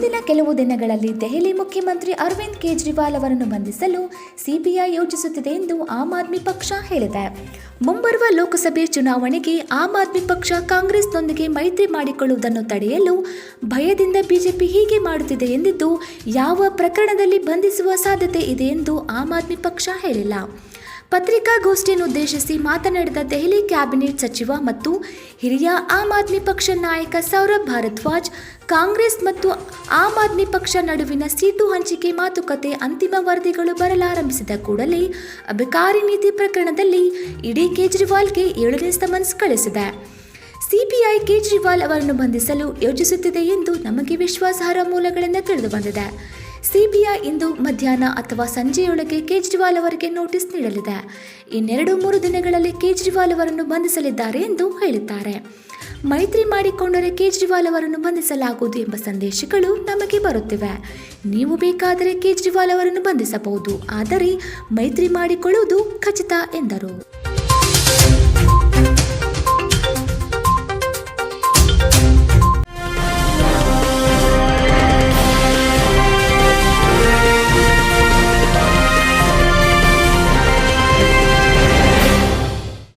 ಕೆಲವು ದಿನಗಳಲ್ಲಿ ದೆಹಲಿ ಮುಖ್ಯಮಂತ್ರಿ ಅರವಿಂದ್ ಕೇಜ್ರಿವಾಲ್ ಅವರನ್ನು ಬಂಧಿಸಲು ಸಿಬಿಐ ಯೋಚಿಸುತ್ತಿದೆ ಎಂದು ಆಮ್ ಆದ್ಮಿ ಪಕ್ಷ ಹೇಳಿದೆ. ಮುಂಬರುವ ಲೋಕಸಭೆ ಚುನಾವಣೆಗೆ ಆಮ್ ಆದ್ಮಿ ಪಕ್ಷ ಕಾಂಗ್ರೆಸ್ನೊಂದಿಗೆ ಮೈತ್ರಿ ಮಾಡಿಕೊಳ್ಳುವುದನ್ನು ತಡೆಯಲು ಭಯದಿಂದ ಬಿಜೆಪಿ ಹೀಗೆ ಮಾಡುತ್ತಿದೆ ಎಂದಿದ್ದು, ಯಾವ ಪ್ರಕರಣದಲ್ಲಿ ಬಂಧಿಸುವ ಸಾಧ್ಯತೆ ಇದೆ ಎಂದು ಆಮ್ ಆದ್ಮಿ ಪಕ್ಷ ಹೇಳಿಲ್ಲ. ಪತ್ರಿಕಾಗೋಷ್ಠಿಯನ್ನು ಉದ್ದೇಶಿಸಿ ಮಾತನಾಡಿದ ದೆಹಲಿ ಕ್ಯಾಬಿನೆಟ್ ಸಚಿವ ಮತ್ತು ಹಿರಿಯ ಆಮ್ ಆದ್ಮಿ ಪಕ್ಷ ನಾಯಕ ಸೌರಭ್ ಭಾರದ್ವಾಜ್, ಕಾಂಗ್ರೆಸ್ ಮತ್ತು ಆಮ್ ಆದ್ಮಿ ಪಕ್ಷ ನಡುವಿನ ಸೀಟು ಹಂಚಿಕೆ ಮಾತುಕತೆ ಅಂತಿಮ ವರದಿಗಳು ಬರಲಾರಂಭಿಸಿದ ಕೂಡಲೇ ಅಬಕಾರಿ ನೀತಿ ಪ್ರಕರಣದಲ್ಲಿ ಇಡೀ ಕೇಜ್ರಿವಾಲ್ಗೆ ಏಳನೇ ಸಮನ್ಸ್ ಕಳಿಸಿದೆ. ಸಿಪಿಐ ಕೇಜ್ರಿವಾಲ್ ಅವರನ್ನು ಬಂಧಿಸಲು ಯೋಚಿಸುತ್ತಿದೆ ಎಂದು ನಮಗೆ ವಿಶ್ವಾಸಾರ್ಹ ಮೂಲಗಳಿಂದ ತಿಳಿದು ಬಂದಿದೆ ಸಿಬಿಐ ಇಂದು ಮಧ್ಯಾಹ್ನ ಅಥವಾ ಸಂಜೆಯೊಳಗೆ ಕೇಜ್ರಿವಾಲ್ ಅವರಿಗೆ ನೋಟಿಸ್ ನೀಡಲಿದೆ. ಇನ್ನೆರಡು ಮೂರು ದಿನಗಳಲ್ಲಿ ಕೇಜ್ರಿವಾಲ್ ಅವರನ್ನು ಬಂಧಿಸಲಿದ್ದಾರೆ ಎಂದು ಹೇಳಿದ್ದಾರೆ ಮೈತ್ರಿ ಮಾಡಿಕೊಂಡರೆ ಕೇಜ್ರಿವಾಲ್ ಅವರನ್ನು ಬಂಧಿಸಲಾಗುವುದು ಎಂಬ ಸಂದೇಶಗಳು ನಮಗೆ ಬರುತ್ತಿವೆ. ನೀವು ಬೇಕಾದರೆ ಕೇಜ್ರಿವಾಲ್ ಅವರನ್ನು ಬಂಧಿಸಬಹುದು. ಆದರೆ ಮೈತ್ರಿ ಮಾಡಿಕೊಳ್ಳುವುದು ಖಚಿತ ಎಂದರು.